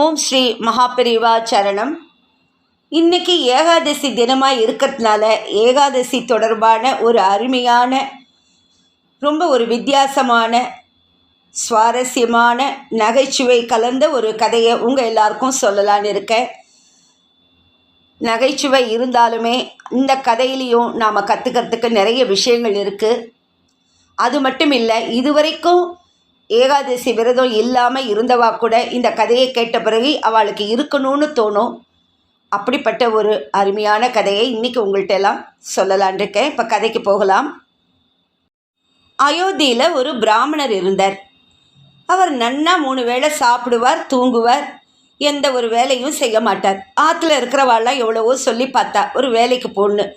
ஓம் ஸ்ரீ மகாபெரிவா சரணம். இன்னைக்கு ஏகாதசி தினமாக இருக்கிறதுனால ஏகாதசி தொடர்பான ஒரு அருமையான ரொம்ப ஒரு வித்தியாசமான சுவாரஸ்யமான நகைச்சுவை கலந்த ஒரு கதையை உங்கள் எல்லாருக்கும் சொல்லலான்னு இருக்கேன். நகைச்சுவை இருந்தாலுமே இந்த கதையிலையும் நாம் கற்றுக்கிறதுக்கு நிறைய விஷயங்கள் இருக்குது அது மட்டும் இல்லை இதுவரைக்கும் ஏகாதசி விரதம் இல்லாமல் இருந்தவா கூட இந்த கதையை கேட்ட பிறகு அவளுக்கு இருக்கணும்னு தோணும். அப்படிப்பட்ட ஒரு அருமையான கதையை இன்றைக்கி உங்கள்கிட்ட எல்லாம் சொல்லலான் இருக்கேன். இப்போ கதைக்கு போகலாம். அயோத்தியில் ஒரு பிராமணர் இருந்தார். அவர் நன்னா மூணு வேளை சாப்பிடுவார் தூங்குவார். எந்த ஒரு வேலையும் செய்ய மாட்டார். ஆற்றுல இருக்கிறவாள்லாம் எவ்வளவோ சொல்லி பார்த்தா ஒரு வேலைக்கு போடணும்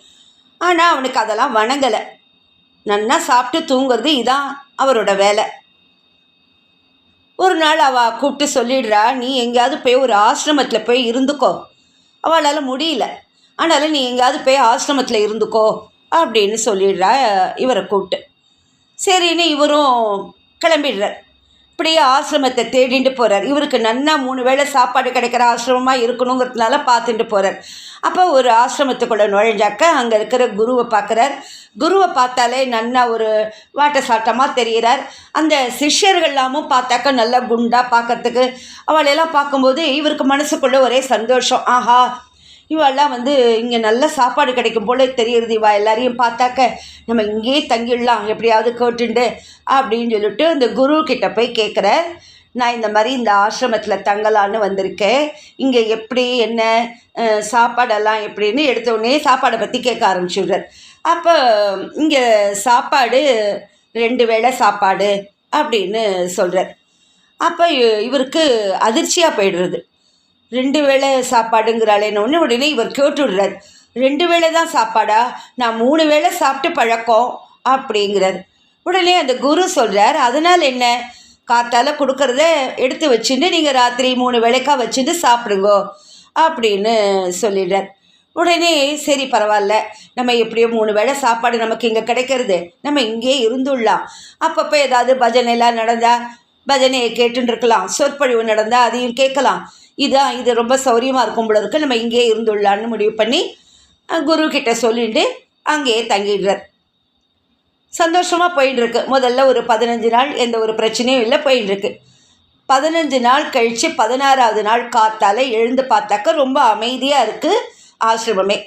ஆனால் அவனுக்கு அதெல்லாம் வணங்கலை. நன்னா சாப்பிட்டு தூங்குறது இதான் அவரோட வேலை. ஒரு நாள் அவள் கூப்பிட்டு சொல்லிடுறா நீ எங்கேயாவது போய் ஒரு ஆசிரமத்தில் போய் இருந்துக்கோ. அவளால் முடியல. ஆனாலும் நீ எங்கேயாவது போய் ஆசிரமத்தில் இருந்துக்கோ அப்படின்னு சொல்லிடுறா இவரை கூப்பிட்டு. சரின்னு இவரும் கிளம்பிடுறார். இப்படியே ஆசிரமத்தை தேடிட்டு போகிறார் இவருக்கு நன்னா மூணு வேளை சாப்பாடு கிடைக்கிற ஆசிரமமாக இருக்கணுங்கிறதுனால பார்த்துட்டு போகிறார் அப்போ ஒரு ஆசிரமத்துக்குள்ளே நுழைஞ்சாக்க அங்கே இருக்கிற குருவை பார்க்குறார். குருவை பார்த்தாலே நன்னா ஒரு வாட்ட சாட்டமாக தெரிகிறார். அந்த சிஷ்யர்கள்லாமும் பார்த்தாக்க நல்லா குண்டாக பார்க்கறதுக்கு அவளையெல்லாம் பார்க்கும்போது இவருக்கு மனசுக்குள்ளே ஒரே சந்தோஷம். ஆஹா இவெல்லாம் வந்து இங்கே நல்ல சாப்பாடு கிடைக்கும் போல தெரியுறது இவா எல்லாரையும் பார்த்தாக்க நம்ம இங்கேயே தங்கிடலாம் எப்படியாவது கேட்டுண்டு அப்படின்னு சொல்லிட்டு இந்த குரு கிட்ட போய் கேட்குற நான் இந்த மாதிரி இந்த ஆசிரமத்தில் தங்கலான்னு வந்திருக்கேன். இங்கே எப்படி என்ன சாப்பாடெல்லாம் எப்படின்னு எடுத்தோடனே சாப்பாடை பற்றி கேட்க ஆரம்பிச்சுடுறார். அப்போ இங்கே சாப்பாடு ரெண்டு வேளை சாப்பாடு அப்படின்னு சொல்கிறார் அப்போ இவருக்கு அதிர்ச்சியாக போயிடுறது. ரெண்டு வேளை சாப்பாடுங்கிறாளேன்னு ஒன்று உடனே இவர் கேட்டுடுறார். ரெண்டு வேளை தான் சாப்பாடா? நான் மூணு வேளை சாப்பிட்டு பழக்கம் அப்படிங்கிறார். உடனே அந்த குரு சொல்கிறார் அதனால் என்ன? காத்தால் கொடுக்கறத எடுத்து வச்சுட்டு நீங்கள் ராத்திரி மூணு வேளைக்கா வச்சுட்டு சாப்பிடுங்கோ அப்படின்னு சொல்லிடுறார். உடனே சரி பரவாயில்ல. நம்ம எப்படியோ மூணு வேளை சாப்பாடு நமக்கு இங்கே கிடைக்கிறது. நம்ம இங்கேயே இருந்துடலாம். அப்பப்போ ஏதாவது பஜனைலாம் நடந்தால் பஜனையை கேட்டுருக்கலாம் சொற்பொழிவு நடந்தால் அதையும் கேட்கலாம். இதான் இது ரொம்ப சௌரியமாக இருக்கும் போல இருக்கு. நம்ம இங்கேயே இருந்துள்ளான்னு முடிவு பண்ணி குரு கிட்ட சொல்லிட்டு அங்கேயே தங்கிடுறார். சந்தோஷமாக போயிட்டுருக்கு முதல்ல ஒரு பதினஞ்சு நாள் எந்த ஒரு பிரச்சனையும் இல்லை போயிட்டுருக்கு பதினஞ்சு நாள் கழித்து பதினாறாவது நாள் காத்தால் எழுந்து பார்த்தாக்க ரொம்ப அமைதியாக இருக்குது ஆசிரமமே.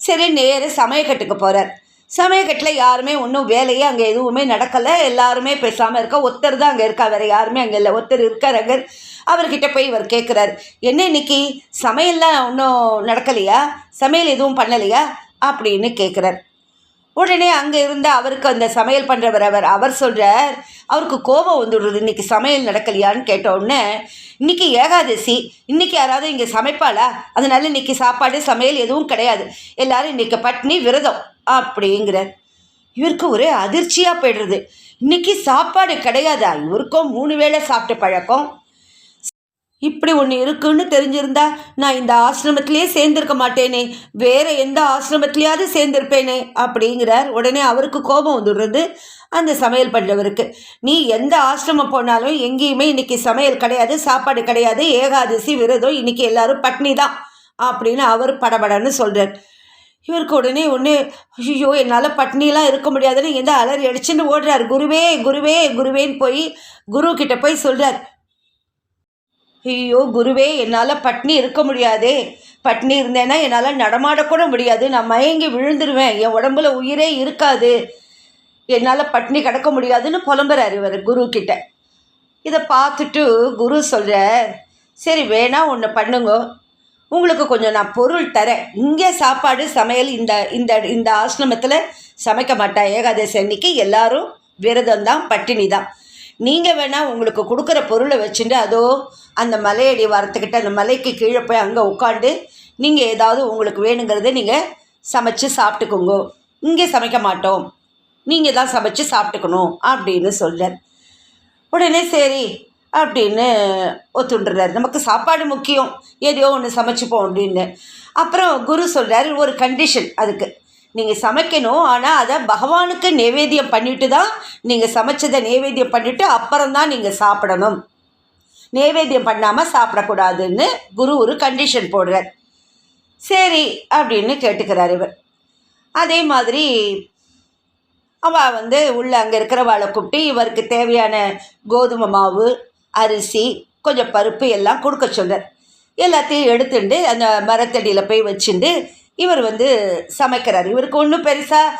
சரி நேர சமயக்கட்டுக்கு போகிறார் சமயக்கட்டில் யாருமே ஒன்றும் வேலையே அங்கே எதுவுமே நடக்கலை. எல்லாருமே பேசாமல் இருக்கா. ஒருத்தர் தான் அங்கே இருக்கா வேறு யாருமே அங்கே இல்லை. ஒருத்தர் இருக்கார் அங்கே அவர்கிட்ட போய் இவர் கேட்குறாரு என்ன இன்னைக்கு? சமையல்லாம் ஒன்றும் நடக்கலையா? சமையல் எதுவும் பண்ணலையா? அப்படின்னு கேட்குறார் உடனே அங்கே இருந்த அவருக்கு அந்த சமையல் பண்ணுறவர் அவர் அவர் சொல்கிறார் அவருக்கு கோபம் வந்துடுறது இன்றைக்கி சமையல் நடக்கலையான்னு கேட்டோடனே இன்றைக்கி இன்னைக்கு ஏகாதசி. இன்னைக்கு யாராவது இங்கே சமைப்பாளா? அதனால இன்னைக்கு சாப்பாடு சமையல் எதுவும் கிடையாது. எல்லாரும் இன்னைக்கு பட்னி விரதம். அப்படிங்கிறார். இவருக்கு ஒரே அதிர்ச்சியாக போயிடுறது. இன்னைக்கு சாப்பாடு கிடையாதா? இவருக்கும் மூணு வேளை சாப்பிட்ட பழக்கம். இப்படி ஒன்று இருக்குன்னு தெரிஞ்சிருந்தா நான் இந்த ஆசிரமத்திலேயே சேர்ந்திருக்க மாட்டேனே. வேற எந்த ஆசிரமத்திலேயாவது சேர்ந்திருப்பேனே அப்படிங்கிறார். உடனே அவருக்கு கோபம் வந்துடுறது அந்த சமையல் பண்ணுறவருக்கு நீ எந்த ஆசிரமம் போனாலும் எங்கேயுமே இன்னைக்கு சமையல் கிடையாது சாப்பாடு கிடையாது ஏகாதசி விரதம் இன்னைக்கு எல்லாரும் பட்னி தான் அப்படின்னு அவர் படபடன்னு சொல்கிறார் இவருக்கு உடனே ஒன்று ஐயோ என்னால் பட்னிலாம் இருக்க முடியாதுன்னு எந்த அலறி அடிச்சுன்னு ஓடுறார். குருவே குருவே குருவேன்னு போய் குரு கிட்ட போய் சொல்கிறார் ஐயோ குருவே என்னால் பட்னி இருக்க முடியாதே. பட்னி இருந்தேன்னா என்னால் நடமாடக்கூட முடியாது. நான் மயங்கி விழுந்துருவேன். என் உடம்புல உயிரே இருக்காது. என்னால் பட்னி கிடக்க முடியாதுன்னு புலம்புறாரு இவர் குரு கிட்ட. இதை பார்த்துட்டு குரு சொல்கிறார் சரி வேணா ஒன்று பண்ணுங்க. உங்களுக்கு கொஞ்சம் நான் பொருள் தரேன். இங்கே சாப்பாடு சமையல் இந்த இந்த இந்த ஆசிரமத்தில் சமைக்க மாட்டேன் ஏகாதசி அன்னைக்கு எல்லாரும் விரதம் தான் பட்டினி தான் நீங்கள் வேணால் உங்களுக்கு கொடுக்குற பொருளை வச்சுட்டு அதோ அந்த மலையடி வரத்துக்கிட்ட அந்த மலைக்கு கீழே போய் அங்கே உட்காந்து நீங்கள் ஏதாவது உங்களுக்கு வேணுங்கிறத நீங்கள் சமைச்சு சாப்பிட்டுக்கோங்க. இங்கே சமைக்க மாட்டோம். நீங்கள் தான் சமைச்சு சாப்பிட்டுக்கணும் அப்படின்னு சொல்கிறார் உடனே சரி அப்படின்னு ஒத்துண்டுறார். நமக்கு சாப்பாடு முக்கியம். எதையோ ஒன்று சமைச்சுப்போம் அப்படின்னு. அப்புறம் குரு சொல்கிறாரு ஒரு கண்டிஷன் அதுக்கு. நீங்கள் சமைக்கணும் ஆனால் அதை பகவானுக்கு நைவேத்தியம் பண்ணிட்டு தான் நீங்கள் சமைச்சதை நைவேத்தியம் பண்ணிவிட்டு அப்புறம் தான் நீங்கள் சாப்பிடணும். நைவேத்தியம் பண்ணாமல் சாப்பிடக்கூடாதுன்னு குரு ஒரு கண்டிஷன் போடுறார். சரி அப்படின்னு கேட்டுக்கிறார் இவர். அதே மாதிரி அவள் வந்து உள்ள அங்கே இருக்கிறவாளை கூப்பிட்டு இவருக்கு தேவையான கோதுமை மாவு அரிசி கொஞ்சம் பருப்பு எல்லாம் கொடுக்க சொல்கிறார் எல்லாத்தையும் எடுத்துட்டு அந்த மரத்தடியில் போய் வச்சுட்டு இவர் வந்து சமைக்கிறார். இவருக்கு ஒன்றும் பெருசாக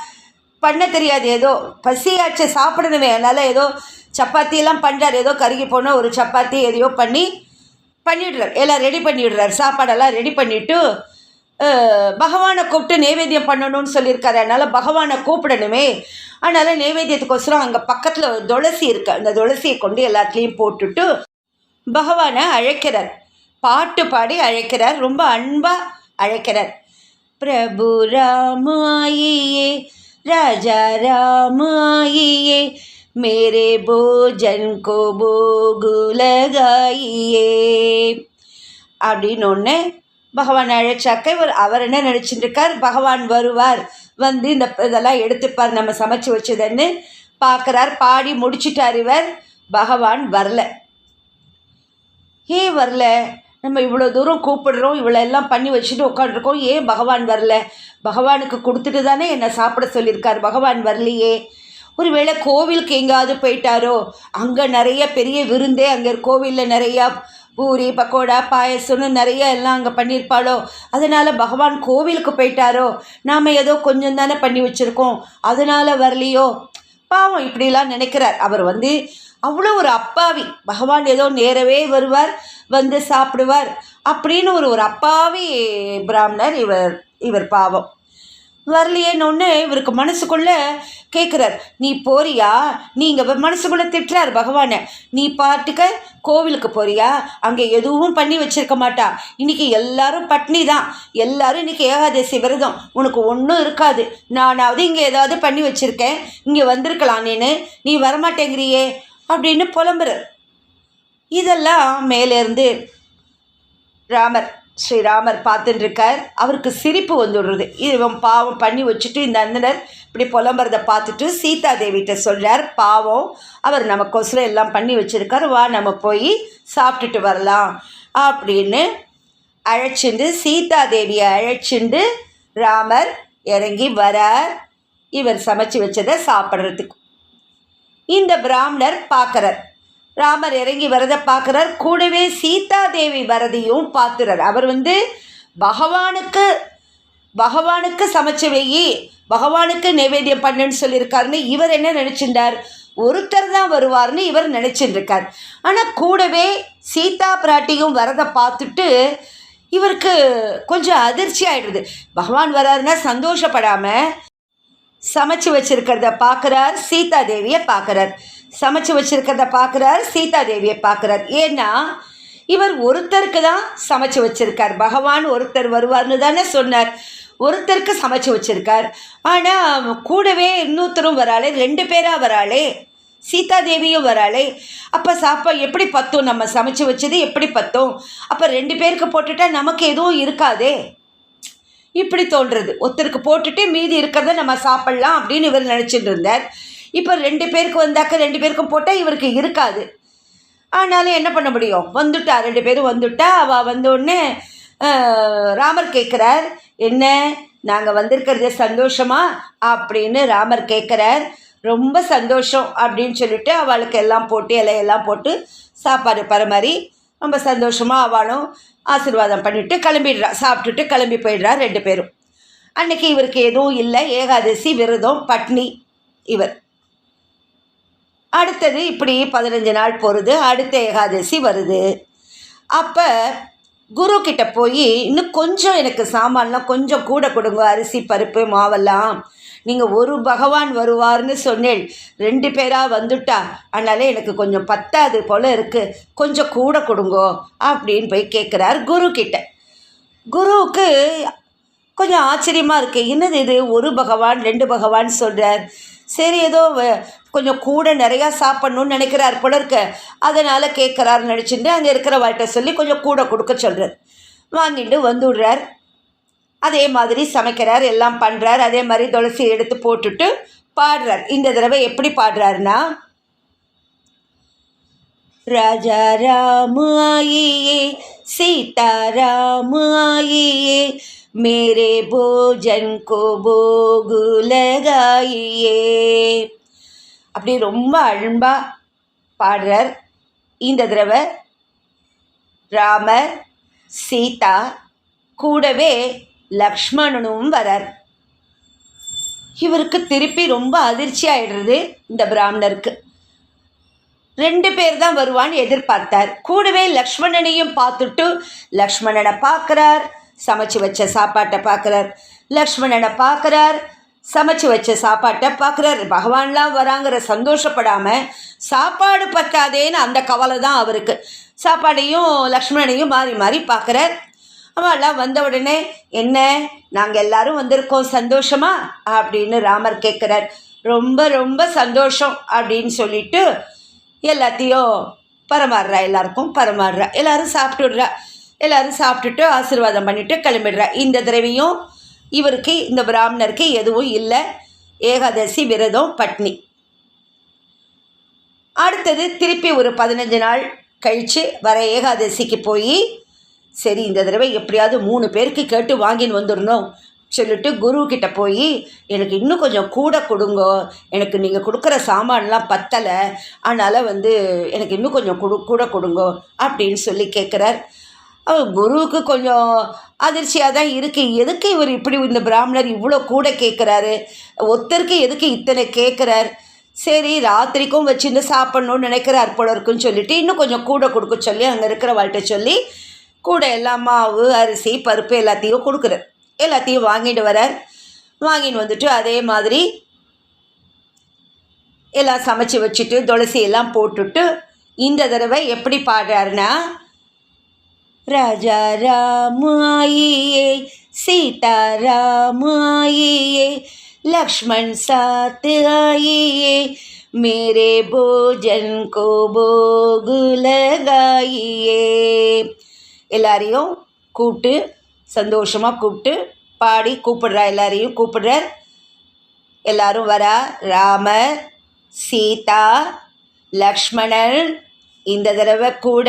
பண்ண தெரியாது. ஏதோ பசியாச்சு சாப்பிடணுமே. அதனால் ஏதோ சப்பாத்தியெல்லாம் பண்ணுறார் ஏதோ கருகி போனால் ஒரு சப்பாத்தி எதையோ பண்ணி பண்ணிடுறார். எல்லாம் ரெடி பண்ணிவிடுறார் சாப்பாடெல்லாம் ரெடி பண்ணிவிட்டு பகவானை கூப்பிட்டு நைவேத்தியம் பண்ணணும்னு சொல்லியிருக்காரு. அதனால் பகவானை கூப்பிடணுமே. அதனால் நைவேத்தியத்துக்கோசரம் அங்கே பக்கத்தில் துளசி இருக்குது அந்த துளசியை கொண்டு எல்லாத்துலேயும் போட்டுட்டு பகவானை அழைக்கிறார். பாட்டு பாடி அழைக்கிறார். ரொம்ப அன்பாக அழைக்கிறார். பிரபு ராமாயியே ராஜா ராமாயியே மேரே போஜன் கோ போகு லகாயியே அப்படின்னு ஒன்று பகவான் அழைச்சாக்க இவர் அவர் என்ன நினச்சிட்டு இருக்கார் பகவான் வருவார். வந்து இந்த இதெல்லாம் எடுத்துப்பார். நம்ம சமைச்சு வச்சதுன்னு பார்க்குறார். பாடி முடிச்சிட்டார் இவர். பகவான் வரல. ஏன் வரல? நம்ம இவ்வளோ தூரம் கூப்பிடுறோம் இவ்வளோ எல்லாம் பண்ணி வச்சுட்டு உட்காந்துருக்கோம் ஏன் பகவான் வரல? பகவானுக்கு கொடுத்துட்டு தானே என்னை சாப்பிட சொல்லியிருக்கார். பகவான் வரலையே. ஒருவேளை கோவிலுக்கு எங்கேயாவது போயிட்டாரோ? அங்கே நிறைய பெரிய விருந்தே அங்கே கோவிலில் நிறையா பூரி பக்கோடா பாயசம்னு நிறைய எல்லாம் அங்கே பண்ணியிருப்பாளோ? அதனால் பகவான் கோவிலுக்கு போயிட்டாரோ? நாம் ஏதோ கொஞ்சம் தானே பண்ணி வச்சுருக்கோம். அதனால் வரலையோ? பாவம் இப்படிலாம் நினைக்கிறார். அவர் வந்து அவ்வளோ ஒரு அப்பாவி. பகவான் ஏதோ நேரவே வருவார் வந்து சாப்பிடுவார் அப்படின்னு ஒரு ஒரு அப்பாவி பிராமணர் இவர் இவர் பாவம். வரலையேன்னு இவருக்கு மனசுக்குள்ளே கேட்குறார் நீ போறியா? நீங்கள் மனசுக்குள்ளே திட்டுறார் பகவானை. நீ பாட்டுக்க கோவிலுக்கு போறியா? அங்கே எதுவும் பண்ணி வச்சிருக்க மாட்டா. இன்னைக்கு எல்லாரும் பட்னி தான். எல்லாரும் இன்னைக்கு ஏகாதசி விரதம். உனக்கு ஒன்றும் இருக்காது. நானாவது இங்கே ஏதாவது பண்ணி வச்சுருக்கேன். இங்கே வந்திருக்கலாம் நீனு. நீ வரமாட்டேங்கிறியே. அப்படின்னு புலம்புறார். இதெல்லாம் மேலேருந்து ராமர் ஸ்ரீராமர் பார்த்துட்டுருக்கார். அவருக்கு சிரிப்பு வந்துடுறது. இவன் பாவம் பண்ணி வச்சுட்டு இந்த அண்ணனர் இப்படி புலம்புறதை பார்த்துட்டு சீதா தேவிகிட்ட சொல்கிறார் பாவம் அவர் நமக்கொசரம் எல்லாம் பண்ணி வச்சுருக்கார். வா நம்ம போய் சாப்பிட்டுட்டு வரலாம். அப்படின்னு அழைச்சிண்டு சீதா தேவியை அழைச்சிண்டு ராமர் இறங்கி வரார். இவர் சமைச்சு வச்சதை சாப்பிட்றதுக்கு. இந்த பிராமணர் பார்க்குறார். ராமர் இறங்கி வரதை பார்க்குறார். கூடவே சீதா தேவி வரதையும் பார்த்துறார் அவர் வந்து பகவானுக்கு பகவானுக்கு சமைச்சு வெயி பகவானுக்கு நைவேத்தியம் பண்ணுன்னு சொல்லியிருக்காருன்னு இவர் என்ன நினச்சிருந்தார்? ஒருத்தர் தான் வருவார்னு இவர் நினச்சிருக்கார் ஆனால் கூடவே சீதா பிராட்டியும் வரதை பார்த்துட்டு இவருக்கு கொஞ்சம் அதிர்ச்சி ஆகிடுது பகவான் வராருன்னா சந்தோஷப்படாமல் சமைச்சு வச்சிருக்கிறத பார்க்குறார் சீதா தேவியை பார்க்குறார் சமைச்சு வச்சிருக்கிறத பார்க்குறார் சீதா தேவியை பார்க்குறார் ஏன்னா இவர் ஒருத்தருக்கு தான் சமைச்சு வச்சிருக்கார். பகவான் ஒருத்தர் வருவார்னு தானே சொன்னார். ஒருத்தருக்கு சமைச்சு வச்சிருக்கார். ஆனால் கூடவே இன்னொருத்தரும் வராளே ரெண்டு பேராக வராளே சீதா தேவியும் வராளே. அப்போ சாப்பா எப்படி பத்தும்? நம்ம சமைச்சு வச்சது எப்படி பத்தும்? அப்போ ரெண்டு பேருக்கு போட்டுட்டா நமக்கு எதுவும் இருக்காதே. இப்படி தோன்றுறது ஒருத்தருக்கு போட்டுட்டு மீதி இருக்கிறத நம்ம சாப்பிட்லாம் அப்படின்னு இவர் நினச்சிட்டு இருந்தார். இப்போ ரெண்டு பேருக்கு வந்தாக்க ரெண்டு பேருக்கும் போட்டால் இவருக்கு இருக்காது. ஆனாலும் என்ன பண்ண முடியும்? வந்துட்டா. ரெண்டு பேரும் வந்துட்டா. அவள் வந்தோடனே ராமர் கேட்குறார் என்ன? நாங்கள் வந்திருக்கிறது சந்தோஷமா? அப்படின்னு ராமர் கேட்குறார் ரொம்ப சந்தோஷம் அப்படின்னு சொல்லிட்டு அவளுக்கு எல்லாம் போட்டு இலையெல்லாம் போட்டு சாப்பாடு பரமாறி ரொம்ப சந்தோஷமாக அவளும் ஆசீர்வாதம் பண்ணிவிட்டு கிளம்பிடுறா சாப்பிட்டுட்டு கிளம்பி போயிடுறா ரெண்டு பேரும். அன்னைக்கு இவருக்கு எதுவும் இல்லை. ஏகாதசி விரதம் பட்னி இவர். அடுத்தது இப்படி பதினஞ்சு நாள் போகிறது அடுத்த ஏகாதசி வருது. அப்போ குரு கிட்ட போய் இன்னும் கொஞ்சம் எனக்கு சாமான்லாம் கொஞ்சம் கூட கொடுங்க அரிசி பருப்பு மாவெல்லாம். நீங்கள் ஒரு பகவான் வருவார்னு சொன்னேன் ரெண்டு பேராக வந்துட்டா. அதனால எனக்கு கொஞ்சம் பத்தாது போல் இருக்குது கொஞ்சம் கூட கொடுங்கோ அப்படின்னு போய் கேட்குறார் குரு கிட்ட. குருவுக்கு கொஞ்சம் ஆச்சரியமாக இருக்குது என்னது இது? ஒரு பகவான் ரெண்டு பகவான் சொல்கிறார் சரி ஏதோ கொஞ்சம் கூட நிறையா சாப்பிட்ணுன்னு நினைக்கிறார் போல இருக்க. அதனால் கேட்குறாருன்னு நினச்சிட்டு அங்கே இருக்கிற வாழ்க்கை சொல்லி கொஞ்சம் கூட கொடுக்க சொல்கிறார் வாங்கிட்டு வந்து விடுறார். அதே மாதிரி சமைக்கிறார் எல்லாம் பண்ணுறார் அதே மாதிரி துளசி எடுத்து போட்டுட்டு பாடுறார். இந்த தடவை எப்படி பாடுறாருன்னா ராஜா ராம் ஆயியே சீதா ராம் ஆயியே மேரே போஜன் கோ போகுலகாயியே அப்படி ரொம்ப அன்பாக பாடுறார். இந்த தடவை ராமர் சீதா கூடவே லக்ஷ்மணனும் வரார். இவருக்கு திருப்பி ரொம்ப அதிர்ச்சி ஆயிடுறது இந்த பிராமணருக்கு. ரெண்டு பேர் தான் வருவான்னு எதிர்பார்த்தார். கூடவே லக்ஷ்மணனையும் பார்த்துட்டு லக்ஷ்மணனை பார்க்குறார் சமைச்சு வச்ச சாப்பாட்டை பார்க்குறார். லக்ஷ்மணனை பார்க்குறார் சமைச்சு வச்ச சாப்பாட்டை பார்க்குறார். பகவான்லாம் வராங்கிற சந்தோஷப்படாமல் சாப்பாடு பத்தாதேன்னு அந்த கவலை தான் அவருக்கு. சாப்பாடையும் லக்ஷ்மணனையும் மாறி மாறி பார்க்குறார். அவெல்லாம் வந்த உடனே என்ன நாங்கள் எல்லாரும் வந்திருக்கோம் சந்தோஷமா? அப்படின்னு ராமர் கேட்குறார். ரொம்ப ரொம்ப சந்தோஷம் அப்படின்னு சொல்லிட்டு எல்லாத்தையும் பரமாடுறா எல்லாருக்கும் பரமாடுறா. எல்லாரும் சாப்பிட்டுடுறா. எல்லாரும் சாப்பிட்டுட்டு ஆசீர்வாதம் பண்ணிட்டு கிளம்பிடுறா. இந்த தடவையும் இவருக்கு இந்த பிராமணருக்கு எதுவும் இல்லை. ஏகாதசி விரதம் பட்னி. அடுத்தது திருப்பி ஒரு பதினஞ்சு நாள் கழித்து வர ஏகாதசிக்கு போய் சரி இந்த தடவை எப்படியாவது மூணு பேருக்கு கேட்டு வாங்கின்னு வந்துடணும். சொல்லிட்டு குரு போய் எனக்கு இன்னும் கொஞ்சம் கூட கொடுங்கோ. எனக்கு நீங்கள் கொடுக்குற சாமான்லாம் பத்தலை. அதனால் வந்து எனக்கு இன்னும் கொஞ்சம் கொடு கூட கொடுங்கோ அப்படின்னு சொல்லி கேட்குறார் அவர் குருவுக்கு கொஞ்சம் அதிர்ச்சியாக தான் இருக்குது எதுக்கு இவர் இப்படி இந்த பிராமணர் இவ்வளோ கூட கேட்குறாரு ஒருத்தருக்கு எதுக்கு இத்தனை கேட்குறார் சரி ராத்திரிக்கும் வச்சுருந்து சாப்பிட்ணுன்னு நினைக்கிறார் போல இருக்குன்னு சொல்லிட்டு இன்னும் கொஞ்சம் கூட கொடுக்க சொல்லி அங்கே இருக்கிற வாழ்கிட்ட சொல்லி கூட எல்லாம் மாவு அரிசி பருப்பு எல்லாத்தையும் கொடுக்குறார் எல்லாத்தையும் வாங்கிட்டு வரார் வாங்கிட்டு வந்துட்டு அதே மாதிரி எல்லாம் சமைச்சு வச்சுட்டு துளசி எல்லாம் போட்டுட்டு இந்த தடவை எப்படி பாடுறாருன்னா राजा राम आइए सीता राम आइए लक्ष्मण साथ आइए मेरे भोजन को भोग लगाइए எல்லாரையும் கூப்பிட்டு சந்தோஷமாக கூப்பிட்டு பாடி கூப்பிடுறா எல்லாரையும் கூப்பிடுறார். எல்லாரும் வரா ராமர் சீதா லக்ஷ்மணன் இந்த தடவை கூட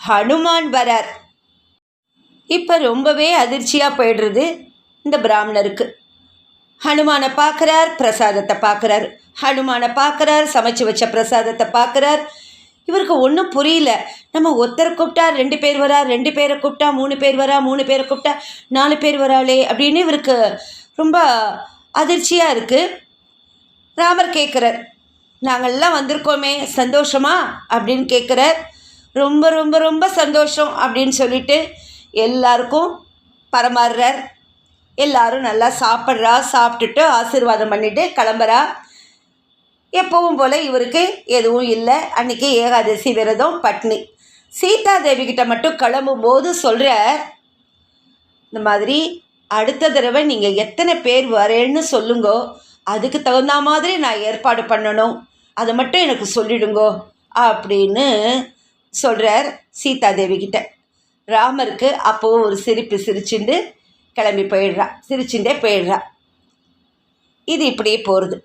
ஹனுமான் வரார். இப்போ ரொம்பவே அதிர்ச்சியாக போயிடுறது இந்த பிராமணருக்கு. ஹனுமானை பார்க்குறார் பிரசாதத்தை பார்க்குறார். ஹனுமானை பார்க்குறார் சமைச்சு வச்ச பிரசாதத்தை பார்க்குறார். இவருக்கு ஒன்றும் புரியல. நம்ம ஒருத்தரை கூப்பிட்டா ரெண்டு பேர் வரா ரெண்டு பேரை கூப்பிட்டா மூணு பேர் வரா மூணு பேரை கூப்பிட்டா நாலு பேர் வராளே அப்படின்னு இவருக்கு ரொம்ப அதிர்ச்சியாக இருக்குது ராமர் கேட்குறார் நாங்கள்லாம் வந்திருக்கோமே சந்தோஷமா? அப்படின்னு கேட்குறார் ரொம்ப ரொம்ப ரொம்ப சந்தோஷம் அப்படின்னு சொல்லிட்டு எல்லாருக்கும் பரமாறுறார். எல்லாரும் நல்லா சாப்பிட்றா சாப்பிட்டுட்டு ஆசீர்வாதம் பண்ணிட்டு கிளம்புறா. எப்பவும் போல் இவருக்கு எதுவும் இல்லை. அன்றைக்கி ஏகாதசி விரதம் பட்னி. சீதா தேவி கிட்ட மட்டும் கிளம்பும்போது சொல்கிற இந்த மாதிரி அடுத்த தடவை நீங்கள் எத்தனை பேர் வரேன்னு சொல்லுங்கோ. அதுக்கு தகுந்த மாதிரி நான் ஏற்பாடு பண்ணணும். அதை மட்டும் எனக்கு சொல்லிடுங்கோ அப்படின்னு சொல்கிறார் சீதாதேவி கிட்ட. ராமருக்கு அப்போவும் ஒரு சிரிப்பு சிரிச்சுண்டு கிளம்பி போயிடுறா சிரிச்சுட்டே போயிடுறா. இது இப்படியே போகிறது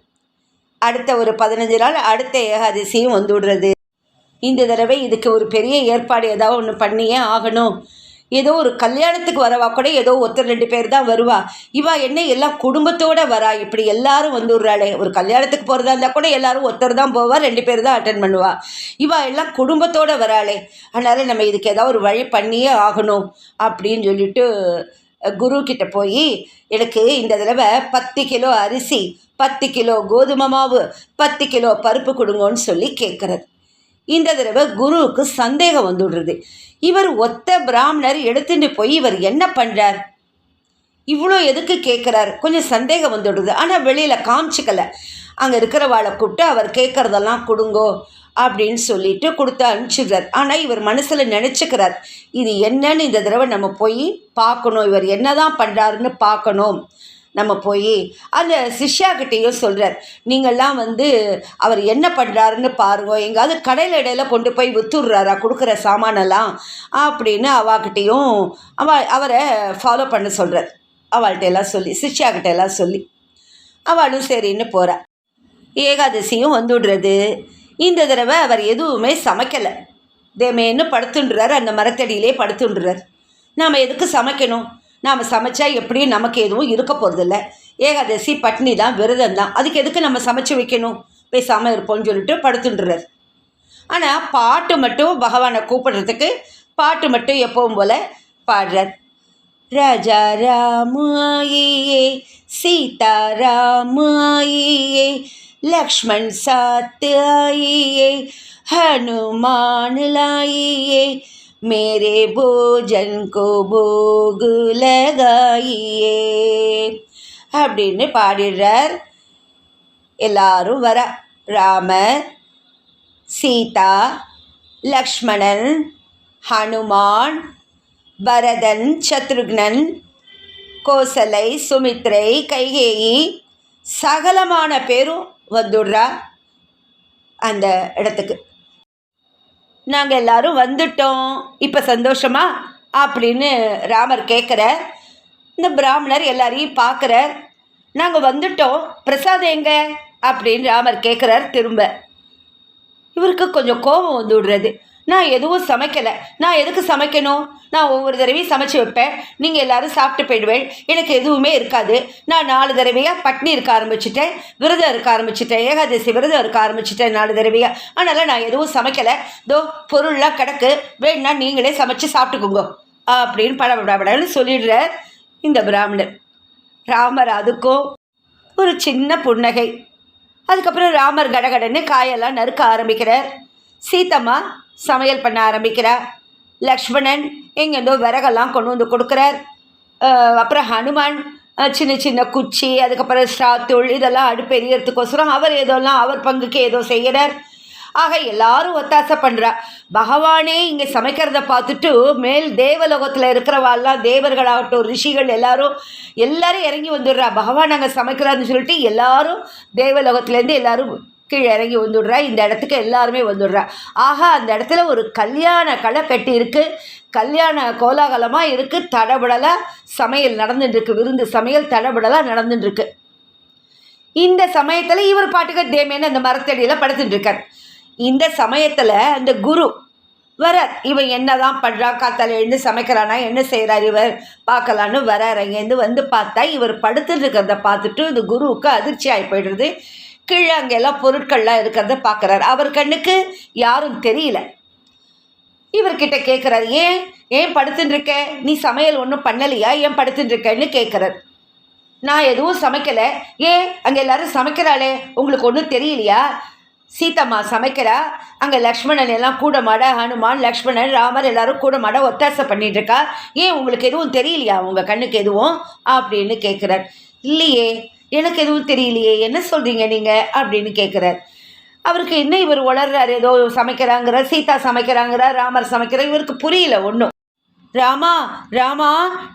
அடுத்த ஒரு பதினஞ்சு நாள் அடுத்த ஏகாதசியும் வந்து விடுறது. இந்த தடவை இதுக்கு ஒரு பெரிய ஏற்பாடு ஏதாவது ஒன்று பண்ணியே ஆகணும். ஏதோ ஒரு கல்யாணத்துக்கு வரவா கூட ஏதோ ஒருத்தர் ரெண்டு பேர் தான் வருவா. இவா என்ன எல்லாம் குடும்பத்தோடு வரா? இப்படி எல்லாரும் வந்துடுறாளே ஒரு கல்யாணத்துக்கு போகிறதா இருந்தால் கூட எல்லாரும் ஒருத்தர் தான் போவா ரெண்டு பேர் தான் அட்டன் பண்ணுவா. இவா எல்லாம் குடும்பத்தோடு வராளே. அதனால் நம்ம இதுக்கு ஏதாவது ஒரு வழி பண்ணியே ஆகணும் அப்படின்னு சொல்லிட்டு குரு கிட்ட போய் எனக்கு இந்த தடவை பத்து கிலோ அரிசி பத்து கிலோ கோதுமை மாவு பத்து கிலோ பருப்பு கொடுங்கன்னு சொல்லி கேட்குறது. இந்த தடவை குருவுக்கு சந்தேகம் வந்துடுறது. இவர் ஒத்த பிராமணர் எடுத்துட்டு போய் இவர் என்ன பண்ணுறார் இவ்வளோ எதுக்கு கேட்குறார்? கொஞ்சம் சந்தேகம் வந்துடுது ஆனால் வெளியில் காமிச்சிக்கலை. அங்கே இருக்கிறவாளை கூப்பிட்டு அவர் கேட்குறதெல்லாம் கொடுங்கோ அப்படின்னு சொல்லிட்டு கொடுத்து அனுப்பிச்சிடுறார். ஆனால் இவர் மனசில் நினச்சிக்கிறார் இது என்னன்னு இந்த தடவை நம்ம போய் பார்க்கணும். இவர் என்ன தான் பண்ணுறாருன்னு பார்க்கணும். நம்ம போய் அந்த சிஷ்யாக்கிட்டேயும் சொல்கிறார் நீங்கள்லாம் வந்து அவர் என்ன பண்ணுறாருன்னு பாருங்க. எங்காவது கடையில் இடையில கொண்டு போய் வித்துடுறாரா? கொடுக்குற சாமானெல்லாம்? அப்படின்னு அவாக்கிட்டேயும் அவ அவரை ஃபாலோ பண்ண சொல்கிறார் அவள்கிட்ட எல்லாம் சொல்லி சிஷ்யாக்கிட்ட எல்லாம் சொல்லி அவளும் சரின்னு போகிறா ஏகாதசியும் வந்துடுறது. இந்த தடவை அவர் எதுவுமே சமைக்கலை. தேமேன்னு படுத்துன்றார் அந்த மரத்தடியிலே படுத்துன்றார். நாம் எதுக்கு சமைக்கணும்? நாம் சமைச்சா எப்படியும் நமக்கு எதுவும் இருக்க போகிறதில்ல ஏகாதசி பட்னி தான் விரதம் தான். அதுக்கு எதுக்கு நம்ம சமைச்சு வைக்கணும்? பேசாமல் இருப்போம்னு சொல்லிட்டு படுத்துன்றார். ஆனால் பாட்டு மட்டும் பகவானை கூப்பிடுறதுக்கு பாட்டு மட்டும் எப்பவும் போல் பாடுறார். ராஜா ராமாயே சீதா ராமாயே लक्ष्मण साथ आइए हनुमान लाइए मेरे भोजन को भोग लगाइए அப்படின்னு பாடிடுறார் எல்லாரும் வர ராமர் சீதா லக்ஷ்மணன் ஹனுமான் பரதன் சத்ருக்னன் கோசலை சுமித்ரை கைகேயி சகலமான பேரும் வந்துடுறா அந்த இடத்துக்கு. நாங்கள் எல்லாரும் வந்துட்டோம். இப்போ சந்தோஷமா? அப்படின்னு ராமர் கேட்குற இந்த பிராமணர் எல்லாரையும் பார்க்குறார் நாங்கள் வந்துட்டோம். பிரசாதம் எங்க? அப்படின்னு ராமர் கேட்குறார் திரும்ப. இவருக்கு கொஞ்சம் கோபம் வந்து விடுறது நான் எதுவும் சமைக்கலை. நான் எதுக்கு சமைக்கணும்? நான் ஒவ்வொரு தடவையும் சமைச்சு வைப்பேன். நீங்கள் எல்லாரும் சாப்பிட்டு போயிடுவேன். எனக்கு எதுவுமே இருக்காது. நான் நாலு தடவையாக பட்னி இருக்க ஆரம்பிச்சிட்டேன். விரதம் இருக்க ஆரம்பிச்சிட்டேன். ஏகாதசி விரதம் இருக்க ஆரம்பிச்சிட்டேன் நாலு தடவையாக அதனால் நான் எதுவும் சமைக்கலை. தோ பொருள்லாம் கிடக்கு. வேணுன்னா நீங்களே சமைச்சு சாப்பிட்டுக்குங்க. அப்படின்னு படபடபடன்னு சொல்லிடுறார் இந்த பிராமணர். ராமர் அதுக்கும் ஒரு சின்ன புன்னகை. அதுக்கப்புறம் ராமர் கடகடன்னு காயெல்லாம் நறுக்க ஆரம்பிக்கிறார். சீதம்மா சமையல் பண்ண ஆரம்பிக்கிறார். லக்ஷ்மணன் எங்கேருந்தோ விறகெல்லாம் கொண்டு வந்து கொடுக்குறார். அப்புறம் ஹனுமான் சின்ன சின்ன குச்சி அதுக்கப்புறம் ஸ்டாத்தூள் இதெல்லாம் அடுப்பு எரியறதுக்கோசரம் அவர் ஏதோலாம் அவர் பங்குக்கு ஏதோ செய்கிறார். ஆக எல்லாரும் ஒத்தாசை பண்ணுறா பகவானே இங்கே சமைக்கிறத பார்த்துட்டு மேல் தேவலோகத்தில் இருக்கிறவாள்லாம் தேவர்களாகட்டும் ரிஷிகள் எல்லாரும் எல்லாரும் இறங்கி வந்துடுறா. பகவான் அங்கே சமைக்கிறாருன்னு சொல்லிட்டு எல்லாரும் தேவலோகத்துலேருந்து எல்லாரும் கீழே இறங்கி வந்துடுறா. இந்த இடத்துக்கு எல்லாருமே வந்துடுறா. ஆகா அந்த இடத்துல ஒரு கல்யாண களை கட்டி இருக்குது கல்யாண கோலாகலமாக இருக்குது தடபடலாக சமையல் நடந்துட்டுருக்கு. விருந்து சமையல் தடபடலாக நடந்துட்டுருக்கு. இந்த சமயத்தில் இவர் பாட்டுக்கு தேமேன்னு அந்த மரத்தடியில் படுத்துட்டு இருக்கார் இந்த சமயத்தில் அந்த குரு வரார். இவன் என்ன தான் பண்ணுறா காத்தால் எழுந்து சமைக்கிறானா? என்ன செய்கிறார் இவர்? பார்க்கலான்னு வரார். அங்கேருந்து வந்து பார்த்தா இவர் படுத்துட்டு இருக்கிறத பார்த்துட்டு இந்த குருவுக்கு அதிர்ச்சி ஆகி போயிடுறது. கீழே அங்கெல்லாம் பொருட்கள்லாம் இருக்கிறத பார்க்குறாரு. அவர் கண்ணுக்கு யாரும் தெரியல. இவர்கிட்ட கேட்குறாரு ஏன்? ஏன் படுத்துட்டு இருக்க? நீ சமையல் ஒன்றும் பண்ணலையா? ஏன் படுத்துட்டு இருக்கேன்னு கேட்குறாரு. நான் எதுவும் சமைக்கலை. ஏன்? அங்கே எல்லாரும் சமைக்கிறாளே. உங்களுக்கு ஒன்றும் தெரியலையா? சீதம்மா சமைக்கிறா. அங்கே லக்ஷ்மணன் எல்லாம் கூடமாட ஹனுமான் லக்ஷ்மணன் ராமர் எல்லாரும் கூட மாட ஒத்தாசை பண்ணிட்டு இருக்கா. ஏன் உங்களுக்கு எதுவும் தெரியலையா? உங்கள் கண்ணுக்கு எதுவும்? அப்படின்னு கேட்குறார். இல்லையே. எனக்கு எதுவும் தெரியலையே என்ன சொல்கிறீங்க நீங்கள் அப்படின்னு கேட்குறார் அவருக்கு என்ன இவர் உளர்றாரு? ஏதோ சமைக்கிறாங்கிறார் சீதா சமைக்கிறாங்கிறார் ராமர் சமைக்கிறார் இவருக்கு புரியல ஒன்றும் ராமா ராமா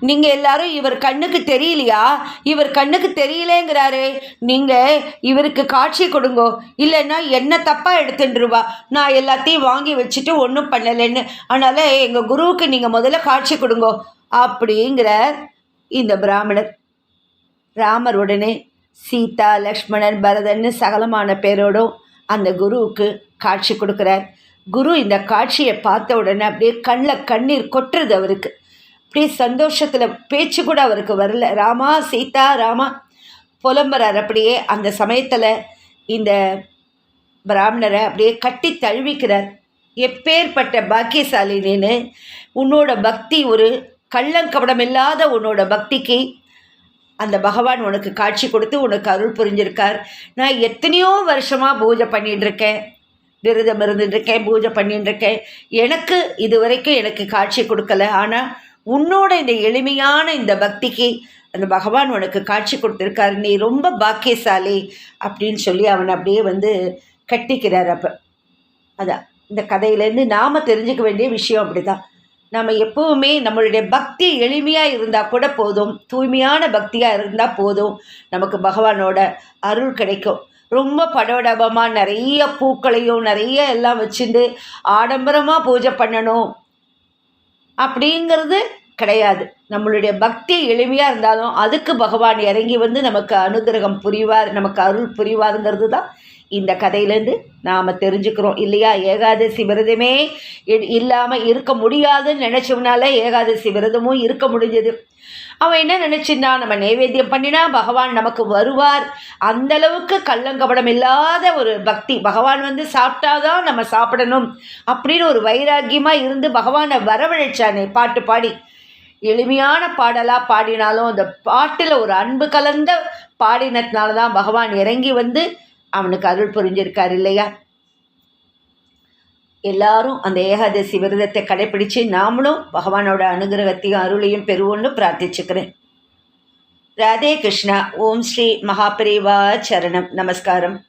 நீங்கள் எல்லாரும் இவர் கண்ணுக்கு தெரியலையா? இவர் கண்ணுக்கு தெரியலேங்கிறாரே. நீங்கள் இவருக்கு காட்சி கொடுங்கோ. இல்லைன்னா என்ன தப்பாக எடுத்துட்டுருவா நான் எல்லாத்தையும் வாங்கி வச்சுட்டு ஒன்றும் பண்ணலைன்னு. அதனால் எங்கள் குருவுக்கு நீங்கள் முதல்ல காட்சி கொடுங்கோ. அப்படிங்கிறார் இந்த பிராமணர். ராமர் உடனே சீதா லக்ஷ்மணன் பரதன்னு சகலமான பேரோடும் அந்த குருவுக்கு காட்சி கொடுக்குறார். குரு இந்த காட்சியை பார்த்த உடனே அப்படியே கண்ணில் கண்ணீர் கொட்டுறது அவருக்கு. அப்படியே சந்தோஷத்தில் பேச்சு கூட அவருக்கு வரல. ராமா சீதா ராமா. புலம்புறார் அப்படியே. அந்த சமயத்தில் இந்த பிராமணரை அப்படியே கட்டி தழுவிக்கிறார். எப்பேற்பட்ட பாக்கியசாலி உன்னோட பக்தி ஒரு கள்ளங்கபடம் இல்லாத உன்னோட பக்திக்கு அந்த பகவான் உனக்கு காட்சி கொடுத்து உனக்கு அருள் புரிஞ்சிருக்கார். நான் எத்தனையோ வருஷமாக பூஜை பண்ணிட்டுருக்கேன். விரதம் இருந்துட்டுருக்கேன் பூஜை பண்ணிட்டுருக்கேன். எனக்கு இது வரைக்கும் எனக்கு காட்சி கொடுக்கல. ஆனால் உன்னோட இந்த எளிமையான இந்த பக்திக்கு அந்த பகவான் உனக்கு காட்சி கொடுத்துருக்காரு. நீ ரொம்ப பாக்கியசாலி அப்படின்னு சொல்லி அவனை அப்படியே வந்து கட்டிக்கிறார் அப்போ. அதான் இந்த கதையிலேருந்து நாம் தெரிஞ்சுக்க வேண்டிய விஷயம் அப்படி தான் நம்ம எப்பவுமே நம்மளுடைய பக்தி எளிமையாக இருந்தால் கூட போதும். தூய்மையான பக்தியாக இருந்தால் போதும். நமக்கு பகவானோட அருள் கிடைக்கும். ரொம்ப படபடபமாக நிறைய பூக்களையும் நிறைய எல்லாம் வச்சுட்டு ஆடம்பரமாக பூஜை பண்ணணும் அப்படிங்கிறது கிடையாது. நம்மளுடைய பக்தி எளிமையாக இருந்தாலும் அதுக்கு பகவான் இறங்கி வந்து நமக்கு அனுகிரகம் புரிவார் நமக்கு அருள் புரிவாருங்கிறது தான் இந்த கதையிலேருந்து நாம் தெரிஞ்சுக்கிறோம். இல்லையா? ஏகாதசி விரதமே இல்லாமல் இருக்க முடியாதுன்னு நினச்சோம்னால ஏகாதசி விரதமும் இருக்க முடிஞ்சது. அவன் என்ன நினச்சின்னா நம்ம நைவேத்தியம் பண்ணினா பகவான் நமக்கு வருவார். அந்த அளவுக்கு கள்ளங்கபடம் இல்லாத ஒரு பக்தி. பகவான் வந்து சாப்பிட்டாதான் நம்ம சாப்பிடணும் அப்படின்னு ஒரு வைராக்கியமாக இருந்து பகவானை வரவழைச்சானே. பாட்டு பாடி. எளிமையான பாடலாக பாடினாலும் அந்த பாட்டில் ஒரு அன்பு கலந்த பாடினத்தினால தான் பகவான் இறங்கி வந்து அவனுக்கு அருள் புரிஞ்சிருக்கார் இல்லையா? எல்லாரும் அந்த ஏகாதசி விரதத்தை கடைப்பிடிச்சு நாமளும் பகவானோட அனுகிரகத்தையும் அருளையும் பெறுவோன்னு பிரார்த்திச்சுக்கிறேன். ராதே கிருஷ்ணா ஓம் ஸ்ரீ மகாபிரிவா சரணம் நமஸ்காரம்.